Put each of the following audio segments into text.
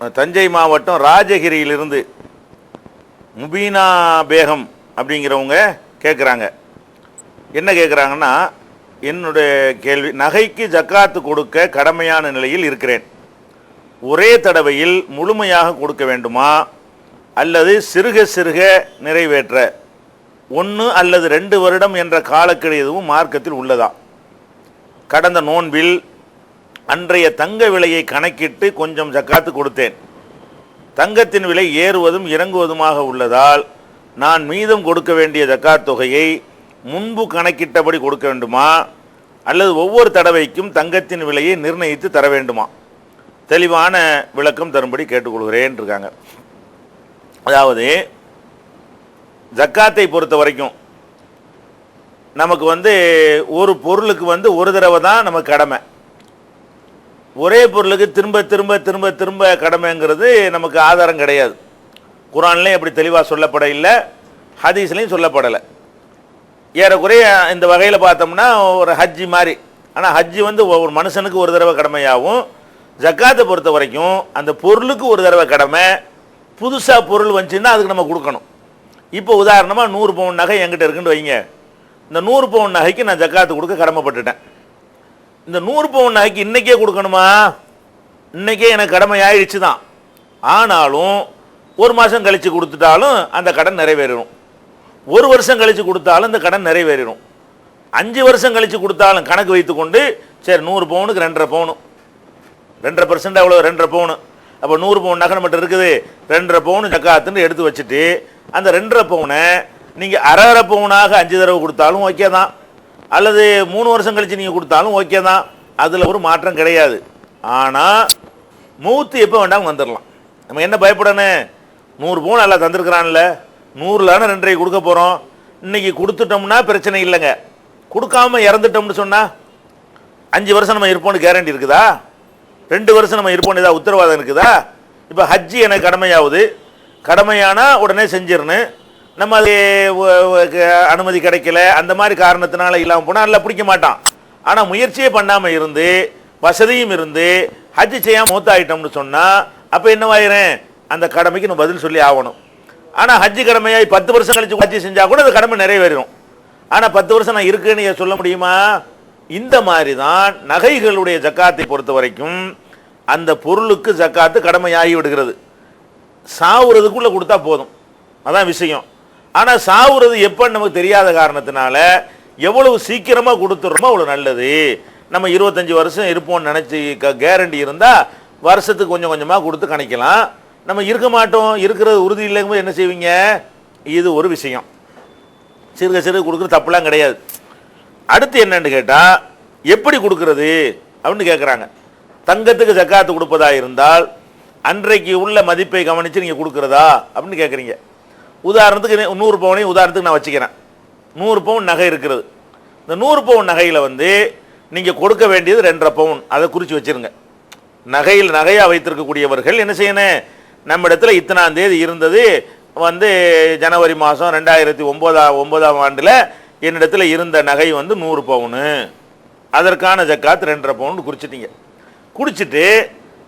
தஞ்சை மாவட்டம் ராஜகிரியிலிருந்து முபீனா பேகம் அப்படிங்கிறவங்க கேட்குறாங்க என்ன கேட்குறாங்கன்னா என்னுடைய கேள்வி நகைக்கு ஜக்காத்து கொடுக்க கடமையான நிலையில் இருக்கிறேன். ஒரே தடவையில் முழுமையாக கொடுக்க வேண்டுமா? அல்லது சிறுக சிறுக நிறைவேற்ற? ஒன்று அல்லது ரெண்டு வருடம் என்ற காலக்கெடு எதுவும் மார்க்கத்தில் உள்ளதா? கடந்த நோன்பில் அன்றைய தங்க விலையை கணக்கிட்டு கொஞ்சம் ஜக்காத்து கொடுத்தேன். தங்கத்தின் விலை ஏறுவதும் இறங்குவதுமாக உள்ளதால் நான் மீதம் கொடுக்க வேண்டிய ஜக்காத் தொகையை முன்பு கணக்கிட்டபடி கொடுக்க வேண்டுமா? அல்லது ஒவ்வொரு தடவைக்கும் தங்கத்தின் விலையை நிர்ணயித்து தர வேண்டுமா? தெளிவான விளக்கம் தரும்படி கேட்டுக்கொள்கிறேன் இருக்காங்க அதாவது ஜக்காத்தை பொறுத்த வரைக்கும் நமக்கு வந்து ஒரு பொருளுக்கு வந்து ஒரு தடவை தான் நமக்கு கடமை. ஒரே பொருளுக்கு திரும்ப திரும்ப திரும்ப திரும்ப கடமைங்கிறது நமக்கு ஆதாரம் கிடையாது. குரான்லேயும் அப்படி தெளிவாக சொல்லப்பட இல்லை ஹதீஸ்லையும் சொல்லப்படலை. ஏறக்குறைய இந்த வகையில் பார்த்தோம்னா ஒரு ஹஜ்ஜி மாதிரி. ஆனால் ஹஜ்ஜி வந்து ஒரு மனுஷனுக்கு ஒரு தடவை கடமையாகும். ஜக்காத்தை பொறுத்த வரைக்கும் அந்த பொருளுக்கு ஒரு தடவை கடமை புதுசாக பொருள் வந்துச்சுன்னா அதுக்கு நம்ம கொடுக்கணும். இப்போ உதாரணமாக நூறு பவுன் நகை என்கிட்ட இருக்குன்னு வைங்க. இந்த நூறு பவுன் நகைக்கு நான் ஜக்காத்து கொடுக்க கடமைப்பட்டுட்டேன். இந்த நூறு பவுன் நகைக்கு இன்றைக்கே கொடுக்கணுமா? இன்றைக்கே எனக்கு கடமை ஆயிடுச்சு தான் ஆனாலும் ஒரு மாதம் கழித்து கொடுத்துட்டாலும் அந்த கடன் நிறைவேறிடும் ஒரு வருஷம் கழித்து கொடுத்தாலும் இந்த கடன் நிறைவேறிடும் அஞ்சு வருஷம் கழித்து கொடுத்தாலும் கணக்கு வைத்துக்கொண்டு சரி நூறு பவுனுக்கு ரெண்டரை பவுனு. ரெண்டரை பர்சன்ட் அவ்வளோ ரெண்டரை பவுனு. அப்போ நூறு பவுன் நகை மட்டும் இருக்குது. ரெண்டரை பவுனு ஜக்காத்துன்னு எடுத்து வச்சுட்டு அந்த ரெண்டரை பவுனை நீங்கள் அரை அரை பவுனாக அஞ்சு தடவை கொடுத்தாலும் ஓகே தான் அல்லது மூணு வருஷம் கழித்து நீங்கள் கொடுத்தாலும் ஓகே தான். அதில் ஒரு மாற்றம் கிடையாது. ஆனால் மூத்து எப்போ வேண்டாலும் வந்துடலாம் நம்ம என்ன பயப்படணும்? நூறு பவுன் நல்லா தந்திருக்கிறான்ல. நூறுலான ரெண்டரை கொடுக்க போகிறோம் இன்னைக்கு கொடுத்துட்டோம்னா பிரச்சனை இல்லைங்க. கொடுக்காம இறந்துட்டோம்னு சொன்னால் அஞ்சு வருஷம் நம்ம இருப்போம்னு கேரண்டி இருக்குதா? ரெண்டு வருஷம் நம்ம இருப்போம்னு ஏதாவது உத்தரவாதம் இருக்குதா? இப்போ ஹஜ்ஜி எனக்கு கடமையாகுது. கடமையானால் உடனே செஞ்சிடணும். நம்ம அது அனுமதி கிடைக்கல அந்த மாதிரி காரணத்தினால இல்லாமல் போனால் நல்லா பிடிக்க மாட்டான். ஆனால் முயற்சியே பண்ணாமல் இருந்து வசதியும் இருந்து ஹஜ் செய்யாமல் மூத்தாயிட்டோம்னு சொன்னால் அப்போ என்னவாயிரும் அந்த கடமைக்கு நம்ம பதில் சொல்லி ஆகணும். ஆனால் ஹஜ்ஜு கடமையாய் பத்து வருஷம் கழிச்சு ஹஜ்ஜி செஞ்சால் கூட அந்த கடமை நிறைவேறும் ஆனால் பத்து வருஷம் நான் இருக்குன்னு சொல்ல முடியுமா? இந்த மாதிரி தான் நகைகளுடைய ஜக்காத்தை பொறுத்த வரைக்கும் அந்த பொருளுக்கு ஜக்காத்து கடமையாகி விடுகிறது. சாவுறதுக்குள்ளே கொடுத்தா போதும். அதான் விஷயம். ஆனால் சாவுறது எப்போன்னு நமக்கு தெரியாத காரணத்தினால எவ்வளவு சீக்கிரமாக கொடுத்துட்றோமோ அவ்வளோ நல்லது. நம்ம இருபத்தஞ்சி வருஷம் இருப்போம்னு நினச்சி க கேரண்டி இருந்தால் வருஷத்துக்கு கொஞ்சம் கொஞ்சமாக கொடுத்து கணிக்கலாம். நம்ம இருக்க மாட்டோம் இருக்கிறது உறுதி இல்லைங்கும்போது என்ன செய்வீங்க? இது ஒரு விஷயம். சிறுக சிறுக கொடுக்குறது தப்புலாம் கிடையாது. அடுத்து என்னன்னு கேட்டால் எப்படி கொடுக்கறது அப்படின்னு கேட்குறாங்க தங்கத்துக்கு ஜக்காத்து கொடுப்பதா இருந்தால் அன்றைக்கு உள்ள மதிப்பை கவனித்து நீங்கள் கொடுக்குறதா அப்படின்னு கேட்குறீங்க உதாரணத்துக்கு நூறு பவுனையும் உதாரணத்துக்கு நான் வச்சுக்கிறேன். நூறு பவுன் நகை இருக்கிறது. இந்த நூறு பவுன் நகையில் வந்து நீங்கள் கொடுக்க வேண்டியது ரெண்டரை பவுன். அதை குறித்து வச்சிருங்க. நகையில் நகையாக வைத்திருக்கக்கூடியவர்கள் என்ன செய்யணும்? நம்ம இடத்துல இத்தனாம் தேதி இருந்தது. வந்து ஜனவரி மாதம் ரெண்டாயிரத்தி ஒம்போதாம் ஒன்பதாம் ஆண்டில் என்னிடத்தில் இருந்த நகை வந்து நூறு பவுனு. அதற்கான ஜக்காத் ரெண்டரை பவுன் குறிச்சிட்டிங்க. குடிச்சிட்டு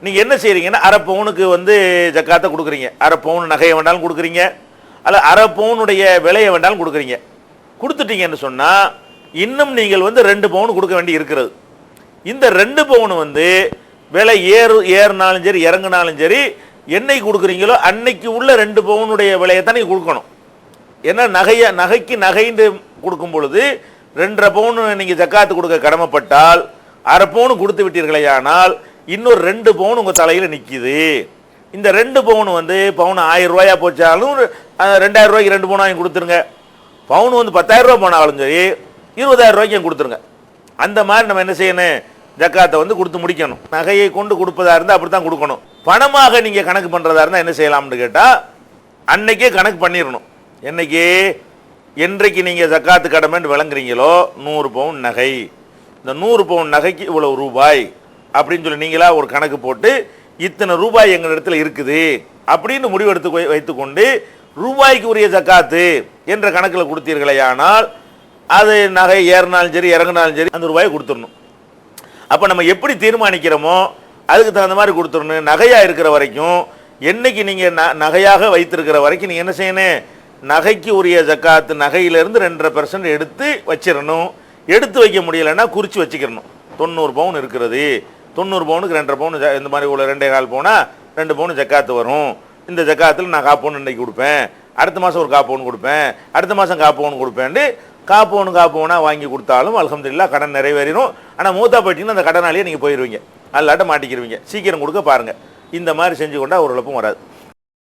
நீங்கள் என்ன செய்கிறீங்கன்னா அரை பவுனுக்கு வந்து ஜக்காத்தை கொடுக்குறீங்க. அரை பவுன் நகையை வேண்டாலும் கொடுக்குறீங்க. அல்ல அரை பவுனுடைய விலையை வேண்டாலும் கொடுக்குறீங்க. கொடுத்துட்டீங்கன்னு சொன்னால் இன்னும் நீங்கள் வந்து ரெண்டு பவுன் கொடுக்க வேண்டி இருக்கிறது. இந்த ரெண்டு பவுன் வந்து விலை ஏறு ஏறினாலும் சரி இறங்குனாலும் சரி என்னைக்கு கொடுக்குறீங்களோ அன்னைக்கு உள்ள ரெண்டு பவுனுடைய விலையை தான் நீங்கள் கொடுக்கணும். ஏன்னா நகையை நகைக்கு நகைன்னு கொடுக்கும் பொழுது ரெண்டரை பவுன் நீங்கள் ஜக்காத்து கொடுக்க கடமைப்பட்டால் அரை பவுன் கொடுத்து விட்டீர்களேயானால் இன்னொரு ரெண்டு பவுன் உங்கள் தலையில் நிற்கிது இந்த ரெண்டு பவுன் வந்து பவுன் ஆயிரம் ரூபாயா போச்சாலும் ரெண்டாயிரம் ரூபாய்க்கு ரெண்டு பவுன் வாங்கி கொடுத்துருங்க. பவுன் வந்து பத்தாயிரம் ரூபா போனாலும் சரி இருபதாயிரம் ரூபாய்க்கு கொடுத்துருங்க. அந்த மாதிரி நம்ம என்ன செய்யணும்? ஜக்காத்தை வந்து கொடுத்து முடிக்கணும். நகையை கொண்டு கொடுப்பதா இருந்தால் அப்படி தான் கொடுக்கணும். பணமாக நீங்கள் கணக்கு பண்ணுறதா இருந்தால் என்ன செய்யலாம்னு கேட்டால் அன்னைக்கே கணக்கு பண்ணிடணும். என்னைக்கு? என்றைக்கு நீங்கள் ஜக்காத்து கடமைன்னு விளங்குறீங்களோ நூறு பவுன் நகை. இந்த நூறு பவுன் நகைக்கு இவ்வளோ ரூபாய் அப்படின்னு சொல்லி நீங்களா ஒரு கணக்கு போட்டு இத்தனை ரூபாய் எங்கள் இடத்துல இருக்குது அப்படின்னு முடிவெடுத்து வைத்துக்கொண்டு ரூபாய்க்கு உரிய ஜக்காத்து என்ற கணக்கில் கொடுத்தீர்களேயானால் அது நகை ஏறினாலும் சரி இறங்கினாலும் சரி அந்த ரூபாயை கொடுத்துடணும். அப்போ நம்ம எப்படி தீர்மானிக்கிறோமோ அதுக்கு தகுந்த மாதிரி கொடுத்துடணும். நகையாக இருக்கிற வரைக்கும் என்னைக்கு நீங்கள் ந நகையாக வைத்திருக்கிற வரைக்கும் நீங்கள் என்ன செய்யணும்? நகைக்கு உரிய ஜக்காத்து நகையிலேருந்து ரெண்டரை பெர்சன்ட் எடுத்து வச்சிடணும். எடுத்து வைக்க முடியலைன்னா குறித்து வச்சுக்கிறணும் தொண்ணூறு பவுன் இருக்கிறது. தொண்ணூறு பவுனுக்கு ரெண்டரை பவுன் இந்த மாதிரி உள்ள ரெண்டே கால் போனால் ரெண்டு பவுன் ஜக்காத்து வரும். இந்த ஜக்காத்தில் நான் காப்போன் இன்றைக்கி கொடுப்பேன். அடுத்த மாதம் ஒரு காப்போன் கொடுப்பேன். அடுத்த மாதம் காப்போன் கொடுப்பேன்ட்டு காப்போனு காப்போனாக வாங்கி கொடுத்தாலும் அல்ஹம்துலில்லாஹ் கடன் நிறைவேறிடும் ஆனால் மூத்தா போயிட்டீங்கன்னா அந்த கடனாலேயே நீங்கள் போயிடுவீங்க அல்லாட்ட மாட்டிக்கிடுவீங்க சீக்கிரம் கொடுக்க பாருங்கள் இந்த மாதிரி செஞ்சு கொண்டால் ஒரு இழப்பும் வராது.